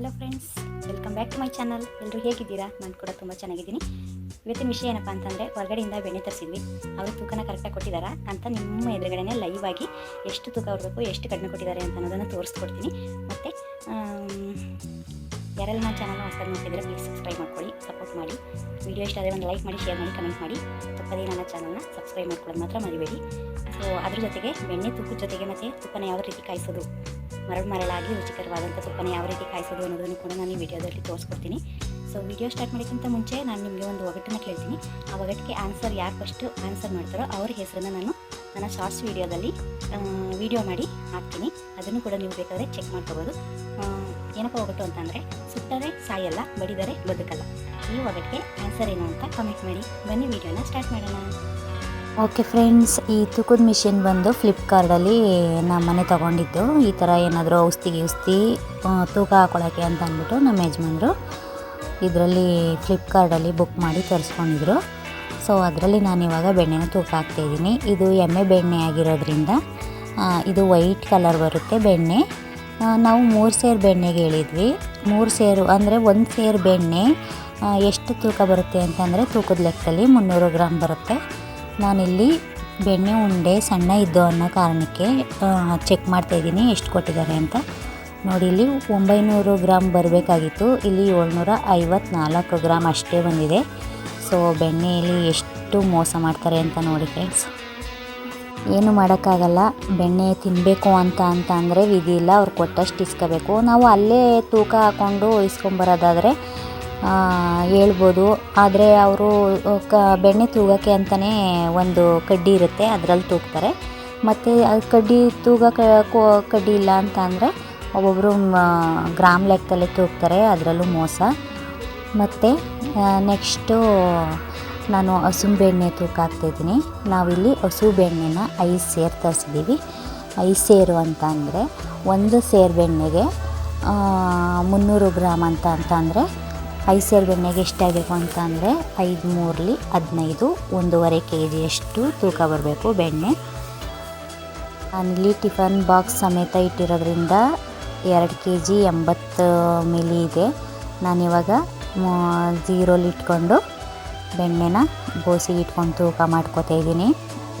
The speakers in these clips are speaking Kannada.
Hello friends welcome back to my channel ಎಲ್ಲರೂ ಹೇಗಿದ್ದೀರಾ? ನಾನು ಕೂಡ ತುಂಬ ಚೆನ್ನಾಗಿದ್ದೀನಿ. ಇವತ್ತಿನ ವಿಷಯ ಏನಪ್ಪ ಅಂತಂದರೆ, ಹೊರಗಡೆಯಿಂದ ಬೆಣ್ಣೆ ತರಿಸಿದ್ವಿ. ಅವರು ತೂಕನ ಕರೆಕ್ಟಾಗಿ ಕೊಟ್ಟಿದ್ದಾರಾ ಅಂತ ನಿಮ್ಮ ಎದುರುಗಡೆನೇ ಲೈವ್ ಆಗಿ ಎಷ್ಟು ತೂಕ ಬರಬೇಕು ಎಷ್ಟು ಕಡಿಮೆ ಕೊಟ್ಟಿದ್ದಾರೆ ಅಂತ ಅನ್ನೋದನ್ನು ತೋರಿಸ್ಕೊಡ್ತೀನಿ. ಮತ್ತು ಯಾರೆಲ್ಲ ನನ್ನ ಚಾನಲ್ ಹೊಸದಾಗಿ ನೋಡ್ತಿದ್ರೆ ಪ್ಲೀಸ್ ಸಬ್ಸ್ಕ್ರೈಬ್ ಮಾಡ್ಕೊಳ್ಳಿ ಸಪೋರ್ಟ್ ಮಾಡಿ. ವಿಡಿಯೋ ಇಷ್ಟ ಆದರೆ ಒಂದು ಲೈಕ್ ಮಾಡಿ ಶೇರ್ ಮಾಡಿ ಕಮೆಂಟ್ ಮಾಡಿ. ತಪ್ಪದೇ ನನ್ನ ಚಾನಲ್ನ ಸಬ್ಸ್ಕ್ರೈಬ್ ಮಾಡ್ಕೊಳ್ಳೋದು ಮಾತ್ರ ಮರಿಬೇಡಿ. ಸೊ ಅದ್ರ ಜೊತೆಗೆ ಬೆಣ್ಣೆ ತುಪ್ಪದ ಜೊತೆಗೆ ಮತ್ತು ತುಪ್ಪನ ಯಾವ ರೀತಿ ಕಾಯಿಸೋದು? ಮರಳು ಮರಳಾಗಿ ರುಚಿಕರವಾದಂಥ ಸೊಪ್ಪನ್ನು ಯಾವ ರೀತಿ ಕಾಯಿಸೋದು ಅನ್ನೋದನ್ನು ಕೂಡ ನಾನು ಈ ವಿಡಿಯೋದಲ್ಲಿ ತೋರಿಸ್ಕೊಡ್ತೀನಿ. ಸೊ ವಿಡಿಯೋ ಸ್ಟಾರ್ಟ್ ಮಾಡೋಕ್ಕಿಂತ ಮುಂಚೆ ನಾನು ನಿಮಗೆ ಒಂದು ಒಗಟನ್ನು ಕೇಳ್ತೀನಿ. ಆ ಒಗಟ್ಟಿಗೆ ಆನ್ಸರ್ ಯಾರು ಫಸ್ಟು ಆನ್ಸರ್ ಮಾಡ್ತಾರೋ ಅವ್ರ ಹೆಸರನ್ನು ನಾನು ನನ್ನ ಶಾರ್ಟ್ಸ್ ವಿಡಿಯೋದಲ್ಲಿ ವಿಡಿಯೋ ಮಾಡಿ ಹಾಕ್ತೀನಿ. ಅದನ್ನು ಕೂಡ ನೀವು ಬೇಕಾದರೆ ಚೆಕ್ ಮಾಡ್ಕೋಬೋದು. ಏನಪ್ಪ ಒಗಟು ಅಂತಂದರೆ ಸುಟ್ಟರೆ ಸಾಯಲ್ಲ, ಬಡಿದರೆ ಬದುಕಲ್ಲ. ಈ ಒಗಟ್ಟಿಗೆ ಆನ್ಸರ್ ಏನು ಅಂತ ಕಮೆಂಟ್ ಮಾಡಿ. ಬನ್ನಿ ವಿಡಿಯೋನ ಸ್ಟಾರ್ಟ್ ಮಾಡೋಣ. ಓಕೆ ಫ್ರೆಂಡ್ಸ್ ಈ ತೂಕದ ಮಿಷಿನ್ ಬಂದು ಫ್ಲಿಪ್ಕಾರ್ಟಲ್ಲಿ ನಮ್ಮ ಮನೆ ತೊಗೊಂಡಿದ್ದು. ಈ ಥರ ಏನಾದರೂ ಔಷಧಿ ಗಿಸ್ತಿ ತೂಕ ಹಾಕೊಳ್ಳೋಕ್ಕೆ ಅಂತ ಅಂದ್ಬಿಟ್ಟು ನಮ್ಮ ಯಜಮಾನ್ರು ಇದರಲ್ಲಿ ಫ್ಲಿಪ್ಕಾರ್ಟಲ್ಲಿ ಬುಕ್ ಮಾಡಿ ತರಿಸ್ಕೊಂಡಿದ್ರು. ಸೊ ಅದರಲ್ಲಿ ನಾನು ಇವಾಗ ಬೆಣ್ಣೆನ ತೂಕ ಹಾಕ್ತಾಯಿದ್ದೀನಿ ಇದು ಎಮ್ಮೆ ಬೆಣ್ಣೆ ಆಗಿರೋದ್ರಿಂದ ಇದು ವೈಟ್ ಕಲರ್ ಬರುತ್ತೆ ಬೆಣ್ಣೆ. ನಾವು ಮೂರು ಸೇರು ಬೆಣ್ಣೆಗೆ ಹೇಳಿದ್ವಿ. ಮೂರು ಸೇರು ಅಂದರೆ ಒಂದು ಸೇರು ಬೆಣ್ಣೆ ಎಷ್ಟು ತೂಕ ಬರುತ್ತೆ ಅಂತಂದರೆ ತೂಕದ ಲೆಕ್ಕದಲ್ಲಿ ಮುನ್ನೂರು ಗ್ರಾಮ್ ಬರುತ್ತೆ. ನಾನಿಲ್ಲಿ ಬೆಣ್ಣೆ, ಉಂಡೆ ಸಣ್ಣ ಇದ್ದು ಅನ್ನೋ ಕಾರಣಕ್ಕೆ ಚೆಕ್ ಮಾಡ್ತಾಯಿದ್ದೀನಿ ಎಷ್ಟು ಕೊಟ್ಟಿದ್ದಾರೆ ಅಂತ. ನೋಡಿ, ಇಲ್ಲಿ ಒಂಬೈನೂರು ಗ್ರಾಮ್ ಬರಬೇಕಾಗಿತ್ತು. ಇಲ್ಲಿ ಏಳ್ನೂರ ಐವತ್ನಾಲ್ಕು ಗ್ರಾಮ್ ಅಷ್ಟೇ ಬಂದಿದೆ. ಸೊ ಬೆಣ್ಣೆಯಲ್ಲಿ ಎಷ್ಟು ಮೋಸ ಮಾಡ್ತಾರೆ ಅಂತ ನೋಡಿ ಫ್ರೆಂಡ್ಸ್ ಏನು ಮಾಡೋಕ್ಕಾಗಲ್ಲ. ಬೆಣ್ಣೆ ತಿನ್ನಬೇಕು ಅಂತ ಅಂತ ಅಂದರೆ ವಿಧಿ ಇಲ್ಲ. ಅವ್ರು ಕೊಟ್ಟಷ್ಟು ಇಸ್ಕೋಬೇಕು. ನಾವು ಅಲ್ಲೇ ತೂಕ ಹಾಕ್ಕೊಂಡು ಇಸ್ಕೊಂಬರೋದಾದರೆ ಹೇಳ್ಬೋದು. ಆದರೆ ಅವರು ಕ, ಬೆಣ್ಣೆ ತೂಗೋಕ್ಕೆ ಅಂತಲೇ ಒಂದು ಕಡ್ಡಿ ಇರುತ್ತೆ, ಅದರಲ್ಲಿ ತೂಗ್ತಾರೆ. ಮತ್ತು ಅದು ಕಡ್ಡಿ ತೂಗೋಕೆ ಕಡ್ಡಿ ಇಲ್ಲ ಅಂತ ಅಂದರೆ ಒಬ್ಬೊಬ್ಬರು ಗ್ರಾಮ್ ಲೆಕ್ಕದಲ್ಲೇ ತೂಗ್ತಾರೆ, ಅದರಲ್ಲೂ ಮೋಸ. ಮತ್ತು ನೆಕ್ಸ್ಟು ನಾನು ಹಸು ಬೆಣ್ಣೆ ತೂಕ ಹಾಕ್ತಾಯಿದ್ದೀನಿ ನಾವಿಲ್ಲಿ ಹಸು ಬೆಣ್ಣೆನ ಐದು ಸೇರು ತರಿಸಿದ್ದೀವಿ ಐದು ಸೇರು ಅಂತ ಅಂದರೆ, ಒಂದು ಸೇರು ಬೆಣ್ಣೆಗೆ ಮುನ್ನೂರು ಗ್ರಾಮ್ ಅಂತ ಅಂತ ಅಂದರೆ ಐದು ಸೇರು ಬೆಣ್ಣೆಗೆ ಎಷ್ಟಾಗಬೇಕು ಅಂತ ಅಂದರೆ ಐದು ಮೂರಲಿ, ಹದಿನೈದು, ಒಂದೂವರೆ ಕೆ ಜಿಯಷ್ಟು ತೂಕ ಬರಬೇಕು ಬೆಣ್ಣೆ. ನಾನಿಲ್ಲಿ ಟಿಫನ್ ಬಾಕ್ಸ್ ಸಮೇತ ಇಟ್ಟಿರೋದ್ರಿಂದ ಎರಡು ಕೆ ಜಿ ಎಂಬತ್ತು ಮಿಲಿ ಇದೆ. ನಾನಿವಾಗ ಝೀರೋಲಿ ಇಟ್ಕೊಂಡು ಬೆಣ್ಣೆನ ಬೋಸಿಗೆ ಇಟ್ಕೊಂಡು ತೂಕ ಮಾಡ್ಕೋತಾ ಇದ್ದೀನಿ.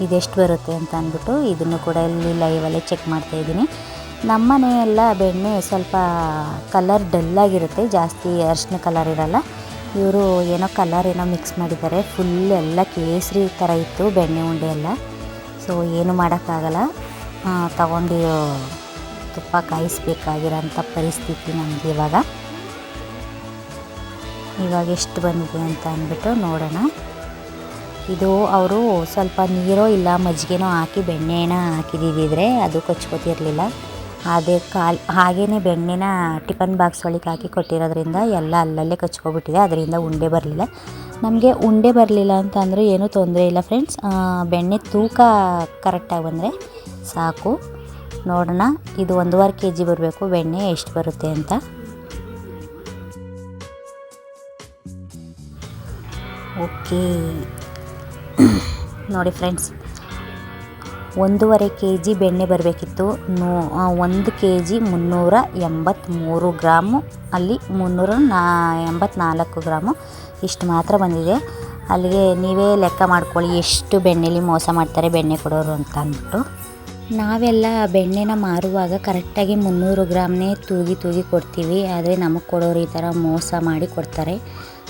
ಇದೆಷ್ಟು ಬರುತ್ತೆ ಅಂತ ಅಂದ್ಬಿಟ್ಟು ಇದನ್ನು ಕೂಡ ಇಲ್ಲಿ ಲೈವಲ್ಲೇ ಚೆಕ್ ಮಾಡ್ತಾಯಿದ್ದೀನಿ ನಮ್ಮ ಮನೆಯೆಲ್ಲ ಬೆಣ್ಣೆ ಸ್ವಲ್ಪ ಕಲರ್ ಡಲ್ಲಾಗಿರುತ್ತೆ ಜಾಸ್ತಿ ಅರಿಶಿನ ಕಲರ್ ಇರಲ್ಲ. ಇವರು ಏನೋ ಕಲರ್ ಏನೋ ಮಿಕ್ಸ್ ಮಾಡಿದ್ದಾರೆ ಫುಲ್ ಎಲ್ಲ ಕೇಸರಿ ಥರ ಇತ್ತು ಬೆಣ್ಣೆ ಉಂಡೆ ಎಲ್ಲ. ಸೊ ಏನು ಮಾಡೋಕ್ಕಾಗಲ್ಲ. ತಗೊಂಡು ತುಪ್ಪ ಕಾಯಿಸ್ಬೇಕಾಗಿರೋಂಥ ಪರಿಸ್ಥಿತಿ ನಮಗೆ ಇವಾಗ. ಇವಾಗ ಎಷ್ಟು ಬಂದಿದೆ ಅಂತ ಅಂದ್ಬಿಟ್ಟು ನೋಡೋಣ. ಇದು ಅವರು ಸ್ವಲ್ಪ ನೀರೋ ಇಲ್ಲ ಮಜ್ಜಿಗೆನೋ ಹಾಕಿ ಬೆಣ್ಣೆನ ಹಾಕಿದ್ದಿದ್ರೆ ಅದು ಕೊಚ್ಕೋತಿರ್ಲಿಲ್ಲ. ಅದೇ ಕಾಲ್ ಹಾಗೇ ಬೆಣ್ಣೆನ ಟಿಫನ್ ಬಾಕ್ಸ್ ಒಳಗೆ ಹಾಕಿ ಕೊಟ್ಟಿರೋದ್ರಿಂದ ಎಲ್ಲ ಅಲ್ಲಲ್ಲೇ ಕಚ್ಕೊಬಿಟ್ಟಿದೆ, ಅದರಿಂದ ಉಂಡೆ ಬರಲಿಲ್ಲ. ನಮಗೆ ಉಂಡೆ ಬರಲಿಲ್ಲ ಅಂತ ಅಂದರೆ ಏನೂ ತೊಂದರೆ ಇಲ್ಲ ಫ್ರೆಂಡ್ಸ್ ಬೆಣ್ಣೆ ತೂಕ ಕರೆಕ್ಟಾಗಿ ಬಂದರೆ ಸಾಕು. ನೋಡೋಣ, ಇದು ಒಂದೂವರೆ ಕೆ ಜಿ ಬರಬೇಕು, ಬೆಣ್ಣೆ ಎಷ್ಟು ಬರುತ್ತೆ ಅಂತ. ಓಕೆ ನೋಡಿ ಫ್ರೆಂಡ್ಸ್ ಒಂದೂವರೆ ಕೆ ಜಿ ಬೆಣ್ಣೆ ಬರಬೇಕಿತ್ತು. ನೂ ಒಂದು ಕೆ ಜಿ ಮುನ್ನೂರ ಎಂಬತ್ತ್ಮೂರು ಗ್ರಾಮು. ಅಲ್ಲಿ ಮುನ್ನೂರ ನಾ, ಎಂಬತ್ನಾಲ್ಕು ಗ್ರಾಮು. ಇಷ್ಟು ಮಾತ್ರ ಬಂದಿದೆ. ಅಲ್ಲಿಗೆ ನೀವೇ ಲೆಕ್ಕ ಮಾಡ್ಕೊಳ್ಳಿ ಎಷ್ಟು ಬೆಣ್ಣೆಲಿ ಮೋಸ ಮಾಡ್ತಾರೆ ಬೆಣ್ಣೆ ಕೊಡೋರು ಅಂತ ಅಂದ್ಬಿಟ್ಟು. ನಾವೆಲ್ಲ ಬೆಣ್ಣೆನ ಮಾರುವಾಗ ಕರೆಕ್ಟಾಗಿ ಮುನ್ನೂರು ಗ್ರಾಮ್ನೇ ತೂಗಿ ತೂಗಿ ಕೊಡ್ತೀವಿ. ಆದರೆ ನಮಗೆ ಕೊಡೋರು ಈ ಥರ ಮೋಸ ಮಾಡಿ ಕೊಡ್ತಾರೆ.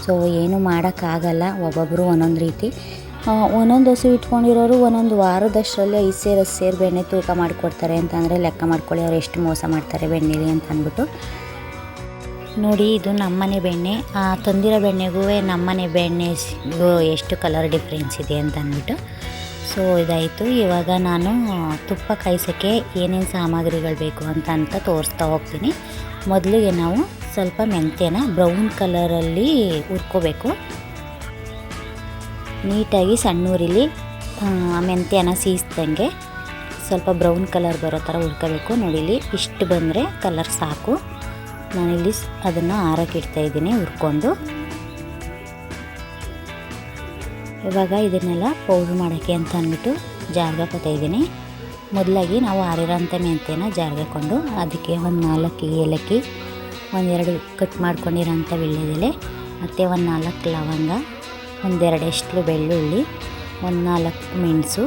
ಸೊ, ಏನು ಮಾಡೋಕ್ಕಾಗಲ್ಲ. ಒಬ್ಬೊಬ್ಬರು ಒಂದೊಂದು ರೀತಿ. ಒಂದೊಂದು ಹಸು ಇಟ್ಕೊಂಡಿರೋರು ಒಂದೊಂದು ವಾರದಷ್ಟರಲ್ಲಿ ಐದು ಸೇರು ಹಸು ಸೇರು ಬೆಣ್ಣೆ ತೂಕ ಮಾಡಿಕೊಡ್ತಾರೆ ಅಂತಂದರೆ ಲೆಕ್ಕ ಮಾಡ್ಕೊಳ್ಳಿ ಅವ್ರು ಎಷ್ಟು ಮೋಸ ಮಾಡ್ತಾರೆ ಬೆಣ್ಣೆಲಿ ಅಂತ ಅಂದ್ಬಿಟ್ಟು. ನೋಡಿ ಇದು ನಮ್ಮನೆ ಬೆಣ್ಣೆ. ಆ, ತಂದಿರೋ ಬೆಣ್ಣೆಗೂ ನಮ್ಮನೆ ಬೆಣ್ಣೆಗೂ ಎಷ್ಟು ಕಲರ್ ಡಿಫ್ರೆನ್ಸ್ ಇದೆ ಅಂತ ಅಂದ್ಬಿಟ್ಟು. ಸೊ ಇದಾಯಿತು. ಇವಾಗ ನಾನು ತುಪ್ಪ ಕಾಯಿಸೋಕ್ಕೆ ಏನೇನು ಸಾಮಗ್ರಿಗಳು ಬೇಕು ಅಂತ ಅಂತ ತೋರಿಸ್ತಾ ಹೋಗ್ತೀನಿ. ಮೊದಲಿಗೆ ನಾವು ಸ್ವಲ್ಪ ಮೆಂತ್ಯನ ಬ್ರೌನ್ ಕಲರಲ್ಲಿ ಹುರ್ಕೋಬೇಕು. ನೀಟಾಗಿ ಸಣ್ಣೂರಿಲಿ ಮೆಂತ್ಯನ ಸೀಸ್ದಂಗೆ ಸ್ವಲ್ಪ ಬ್ರೌನ್ ಕಲರ್ ಬರೋ ಥರ ಹುರ್ಕೋಬೇಕು. ನೋಡಿಲಿ ಇಷ್ಟು ಬಂದರೆ ಕಲರ್ ಸಾಕು. ನಾನಿಲ್ಲಿ ಅದನ್ನು ಆರಕ್ಕೆ ಇಡ್ತಾ ಇದ್ದೀನಿ ಹುರ್ಕೊಂಡು. ಇವಾಗ ಇದನ್ನೆಲ್ಲ ಪೌಡ್ರ್ ಮಾಡೋಕ್ಕೆ ಅಂತ ಅಂದ್ಬಿಟ್ಟು ಜಾರ್ಗೆ ಕೊತಾಯಿದ್ದೀನಿ ಮೊದಲಾಗಿ ನಾವು ಆರಿರೋಂಥ ಮೆಂತ್ಯನ ಜಾರ್ಗೆ ಅದಕ್ಕೆ ಒಂದು ನಾಲ್ಕು ಏಲಕ್ಕಿ, ಒಂದೆರಡು ಕಟ್ ಮಾಡ್ಕೊಂಡಿರೋಂಥ ವೀಳ್ಯದೆಲೆ ಮತ್ತು ಒಂದು ನಾಲ್ಕು ಲವಂಗ ಒಂದೆರಡು ಎಷ್ಟಲು ಬೆಳ್ಳುಳ್ಳಿ ಒಂದು ನಾಲ್ಕು ಮೆಣಸು,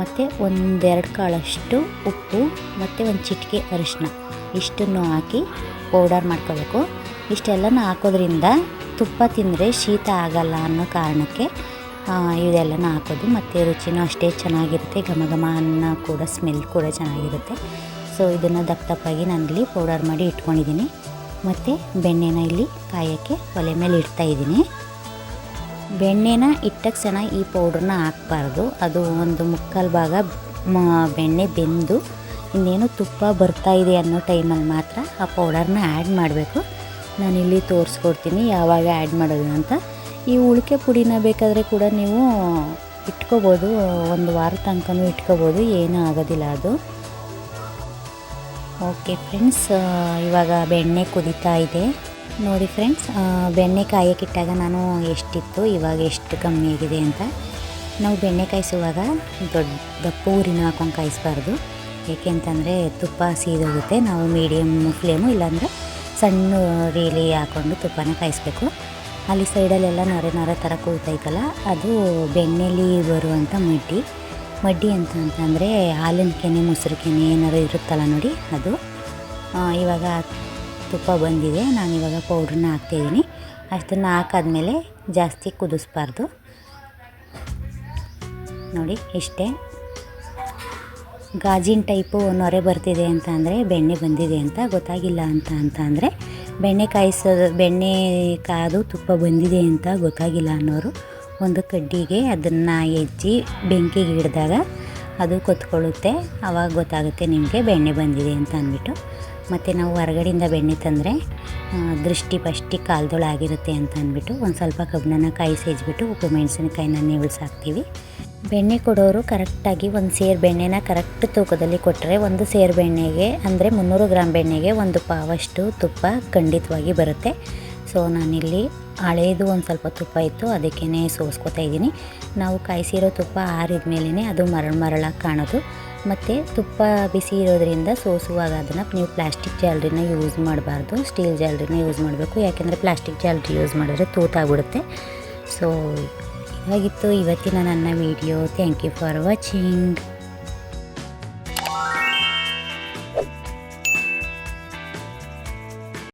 ಮತ್ತು ಒಂದೆರಡು ಕಾಳಷ್ಟು ಉಪ್ಪು, ಮತ್ತು ಒಂದು ಚಿಟಿಕೆ ಅರಿಶಿನ ಇಷ್ಟನ್ನು ಹಾಕಿ ಪೌಡರ್ ಮಾಡ್ಕೋಬೇಕು. ಇಷ್ಟೆಲ್ಲನೂ ಹಾಕೋದ್ರಿಂದ ತುಪ್ಪ ತಿಂದರೆ ಶೀತ ಆಗಲ್ಲ ಅನ್ನೋ ಕಾರಣಕ್ಕೆ ಇದೆಲ್ಲನೂ ಹಾಕೋದು. ಮತ್ತು ರುಚಿನೂ ಅಷ್ಟೇ ಚೆನ್ನಾಗಿರುತ್ತೆ. ಘಮ ಘಮ ಅನ್ನ ಕೂಡ ಸ್ಮೆಲ್ ಕೂಡ ಚೆನ್ನಾಗಿರುತ್ತೆ. ಸೊ ಇದನ್ನು ದಪ್ಪ ದಪ್ಪಾಗಿ ನಾನಿಲ್ಲಿ ಪೌಡರ್ ಮಾಡಿ ಇಟ್ಕೊಂಡಿದ್ದೀನಿ. ಮತ್ತು ಬೆಣ್ಣೆನ ಇಲ್ಲಿ ಕಾಯೋಕ್ಕೆ ಒಲೆ ಮೇಲೆ ಇಡ್ತಾ ಇದ್ದೀನಿ. ಬೆಣ್ಣೆನ ಇಟ್ಟಕ್ಕೆ ಚೆನ್ನಾಗಿ ಈ ಪೌಡ್ರನ್ನ ಹಾಕ್ಬಾರ್ದು. ಅದು ಒಂದು ಮುಕ್ಕಾಲು ಭಾಗ ಬೆಣ್ಣೆ ಬೆಂದು ಇನ್ನೇನು ತುಪ್ಪ ಬರ್ತಾ ಇದೆ ಅನ್ನೋ ಟೈಮಲ್ಲಿ ಮಾತ್ರ ಆ ಪೌಡರ್ನ ಆ್ಯಡ್ ಮಾಡಬೇಕು. ನಾನಿಲ್ಲಿ ತೋರಿಸ್ಕೊಡ್ತೀನಿ ಯಾವಾಗ ಆ್ಯಡ್ ಮಾಡೋದು ಅಂತ. ಈ ಉಳಿಕೆ ಪುಡಿನ ಬೇಕಾದರೆ ಕೂಡ ನೀವು ಇಟ್ಕೋಬೋದು. ಒಂದು ವಾರ ತನಕನೂ ಇಟ್ಕೋಬೋದು. ಏನೂ ಆಗೋದಿಲ್ಲ ಅದು. ಓಕೆ ಫ್ರೆಂಡ್ಸ್ ಇವಾಗ ಬೆಣ್ಣೆ ಕುದಿತಾ ಇದೆ. ನೋಡಿ ಫ್ರೆಂಡ್ಸ್ ಬೆಣ್ಣೆ ಕಾಯಕ್ಕಿಟ್ಟಾಗ ನಾನು ಎಷ್ಟಿತ್ತು, ಇವಾಗ ಎಷ್ಟು ಕಮ್ಮಿ ಆಗಿದೆ ಅಂತ. ನಾವು ಬೆಣ್ಣೆ ಕಾಯಿಸುವಾಗ ದೊಡ್ಡ ದಪ್ಪ ಊರಿನ ಹಾಕೊಂಡು ಕಾಯಿಸಬಾರ್ದು. ಏಕೆಂತಂದರೆ ತುಪ್ಪ ಸೀದೋಗುತ್ತೆ, ನಾವು ಮೀಡಿಯಮ್ ಫ್ಲೇಮು ಇಲ್ಲಾಂದರೆ ಸಣ್ಣ ರೀಲಿ ಹಾಕ್ಕೊಂಡು ತುಪ್ಪನ ಕಾಯಿಸ್ಬೇಕು. ಅಲ್ಲಿ ಸೈಡಲ್ಲೆಲ್ಲ ನರೆ ನರೆ ಥರ ಕೂತೈತಲ್ಲ, ಅದು ಬೆಣ್ಣೆಲಿ ಬರುವಂಥ ಮಡ್ಡಿ. ಮಡ್ಡಿ ಅಂತ ಅಂತಂದರೆ ಹಾಲಿನ ಕೆನೆ, ಮೊಸರು ಕೆನೆ ಏನಾದ್ರು ಇರುತ್ತಲ್ಲ ನೋಡಿ ಅದು. ಇವಾಗ ತುಪ್ಪ ಬಂದಿದೆ. ನಾನು ಇವಾಗ ಪೌಡ್ರನ್ನ ಹಾಕ್ತಾಯಿದ್ದೀನಿ ಅಷ್ಟನ್ನು ಹಾಕಾದ್ಮೇಲೆ ಜಾಸ್ತಿ ಕುದಿಸ್ಬಾರ್ದು. ನೋಡಿ, ಇಷ್ಟೇ. ಗಾಜಿನ ಟೈಪು ನೊರೆ ಬರ್ತಿದೆ ಅಂತ ಅಂದರೆ ಬೆಣ್ಣೆ ಬಂದಿದೆ ಅಂತ, ಗೊತ್ತಾಗಿಲ್ಲ ಅಂತ ಅಂತ ಅಂದರೆ ಬೆಣ್ಣೆ ಕಾಯಿಸೋದು ಬೆಣ್ಣೆ ಕಾದು ತುಪ್ಪ ಬಂದಿದೆ ಅಂತ ಗೊತ್ತಾಗಿಲ್ಲ ಅನ್ನೋರು ಒಂದು ಕಡ್ಡಿಗೆ ಅದನ್ನು ಹೆಜ್ಜಿ ಬೆಂಕಿಗೆ ಹಿಡಿದಾಗ ಅದು ಕೊತ್ಕೊಳ್ಳುತ್ತೆ. ಆವಾಗ ಗೊತ್ತಾಗುತ್ತೆ ನಿಮಗೆ ಬೆಣ್ಣೆ ಬಂದಿದೆ ಅಂತ ಅಂದ್ಬಿಟ್ಟು. ಮತ್ತು ನಾವು ಹೊರಗಡೆಯಿಂದ ಬೆಣ್ಣೆ ತಂದರೆ ದೃಷ್ಟಿ ಪಷ್ಟಿ ಕಾಲ್ದೊಳಾಗಿರುತ್ತೆ ಅಂತ ಅಂದ್ಬಿಟ್ಟು ಒಂದು ಸ್ವಲ್ಪ ಕಬ್ಬಣನ ಕಾಯಿ ಸೇಜ್ಬಿಟ್ಟು ಉಪ್ಪು ಮೆಣಸಿನಕಾಯಿನ ನೆವಳ್ಸಾಕ್ತೀವಿ ಬೆಣ್ಣೆ ಕೊಡೋರು ಕರೆಕ್ಟಾಗಿ ಒಂದು ಸೇರು ಬೆಣ್ಣೆನ ಕರೆಕ್ಟ್ ತೂಕದಲ್ಲಿ ಕೊಟ್ಟರೆ ಒಂದು ಸೇರು ಬೆಣ್ಣೆಗೆ ಅಂದರೆ ಮುನ್ನೂರು ಗ್ರಾಮ್ ಬೆಣ್ಣೆಗೆ ಒಂದು ಪಾವಷ್ಟು ತುಪ್ಪ ಖಂಡಿತವಾಗಿ ಬರುತ್ತೆ. ಸೊ, ನಾನಿಲ್ಲಿ ಹಳೇದು ಒಂದು ಸ್ವಲ್ಪ ತುಪ್ಪ ಇತ್ತು ಅದಕ್ಕೇ ಸೋಸ್ಕೊತಾ ಇದ್ದೀನಿ. ನಾವು ಕಾಯಿಸಿರೋ ತುಪ್ಪ ಆರಿದ ಮೇಲೇ ಅದು ಮರಳು ಮರಳಾಗಿ ಕಾಣೋದು. ಮತ್ತು ತುಪ್ಪ ಬಿಸಿ ಇರೋದ್ರಿಂದ ಸೋಸುವಾಗ ಅದನ್ನು ನೀವು ಪ್ಲಾಸ್ಟಿಕ್ ಜಾಲ್ರಿನ ಯೂಸ್ ಮಾಡಬಾರ್ದು, ಸ್ಟೀಲ್ ಜಾಲ್ರಿನ ಯೂಸ್ ಮಾಡಬೇಕು. ಯಾಕೆಂದರೆ ಪ್ಲಾಸ್ಟಿಕ್ ಜಾಲ್ರಿ ಯೂಸ್ ಮಾಡಿದ್ರೆ ತೂತಾಗ್ಬಿಡುತ್ತೆ. ಸೊ ಇವಾಗಿತ್ತು ಇವತ್ತಿನ ನನ್ನ video. Thank you for watching